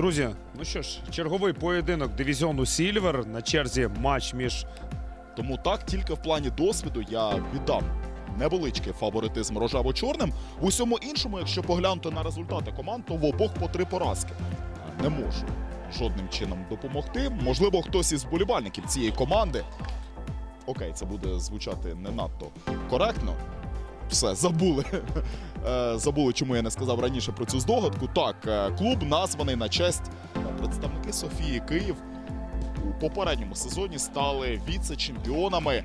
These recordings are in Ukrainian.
Друзі, ну що ж, черговий поєдинок дивізіону Сільвер на черзі матч між Тому так, тільки в плані досвіду я віддам невеличкий фаворитизм рожево-чорним. В усьому іншому, якщо поглянути на результати команд, то в обох по три поразки. Не можу жодним чином допомогти. Можливо, хтось із вболівальників цієї команди. Окей, це буде звучати не надто коректно. Все, забули. Е, Забули, чому я не сказав раніше про цю здогадку. Так, е, клуб названий на честь е, представники Софії Київ у попередньому сезоні стали віце-чемпіонами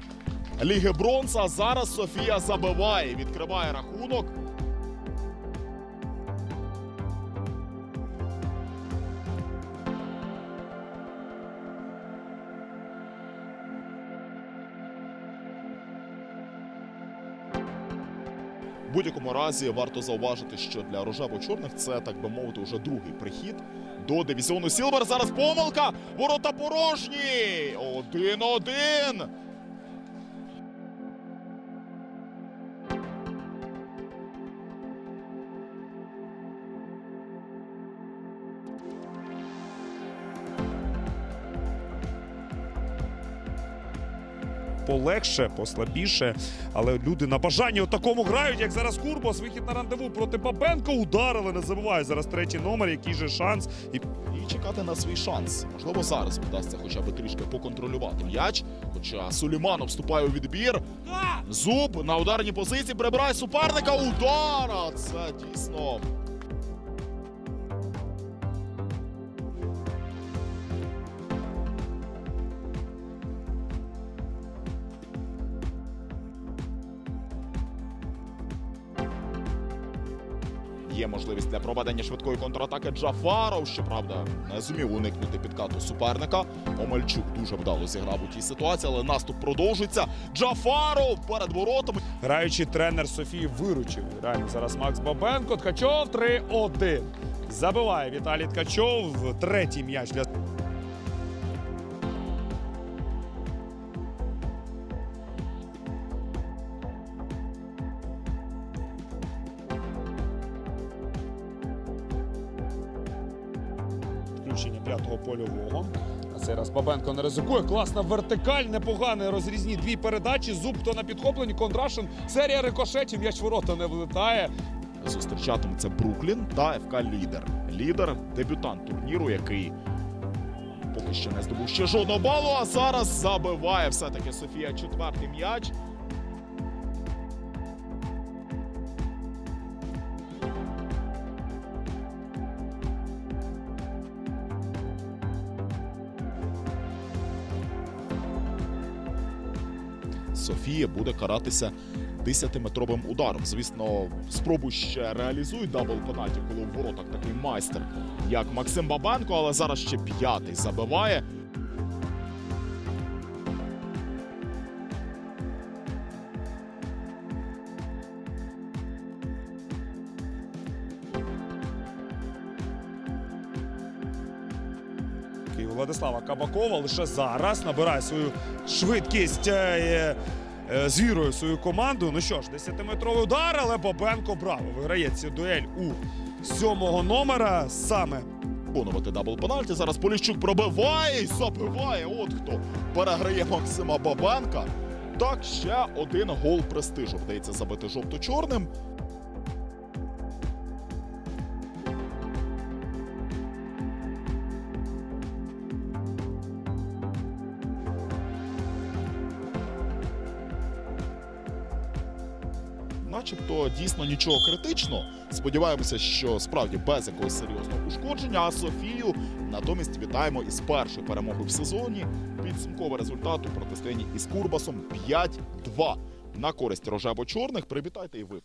Ліги Бронза. Зараз Софія забиває, відкриває рахунок. Будь-якому разі варто зауважити, що для рожево-чорних це, так би мовити, вже другий прихід до дивізіону Сілвер. Зараз помилка! Ворота порожні! Один-один! Полегше, послабіше. Але люди на бажанні от такому грають, як зараз Курбос. Вихід на рандеву проти Бабенко. Ударили, не забуває зараз третій номер. Який же шанс? І І чекати на свій шанс. Можливо, зараз вдасться хоча б трішки поконтролювати м'яч. Хоча Суліманов вступає у відбір. Зуб на ударній позиції прибирає суперника. Удара! Це дійсно. Є можливість для проведення швидкої контратаки Джафаров. Щоправда, не зумів уникнути підкату суперника. Омельчук дуже вдало зіграв у тій ситуації, але наступ продовжується. Джафаров перед воротами. граючий тренер Софії виручив. Реально зараз Макс Бабенко. Ткачов 3-1. Забиває Віталій Ткачов. Третій м'яч для включення п'ятого польового. А цей раз Бабенко не ризикує. Класна вертикаль, непоганий розрізні дві передачі. Зуб хто на підхопленні. Кондрашин. Серія рикошетів. М'яч ворота не влетає. Зустрічатиметься Бруклін та ФК Лідер. Лідер дебютант турніру, який поки що не здобув ще жодного балу, а зараз забиває все-таки Софія четвертий м'яч. Софія буде каратися 10-метровим ударом. Звісно, спробу ще реалізують дабл пенальті, коли в воротах такий майстер, як Максим Бабенко, але зараз ще п'ятий забиває. І Владислава Кабакова лише зараз набирає свою швидкість е, е, е, з вірою свою команду. Ну що ж, 10-метровий удар, але Бабенко браво. Виграє цю дуель у сьомого номера саме. Виконувати дабл пенальті. Зараз Поліщук пробиває і забиває. От хто переграє Максима Бабенка. Так, ще один гол престижу вдається забити жовто-чорним. Начебто дійсно нічого критичного. Сподіваємося, що справді без якогось серйозного ушкодження. А Софію натомість вітаємо із першої перемоги в сезоні. Підсумковий результат у протистоянні із Курбасом 5-2 на користь рожево-чорних. Привітайте і ви.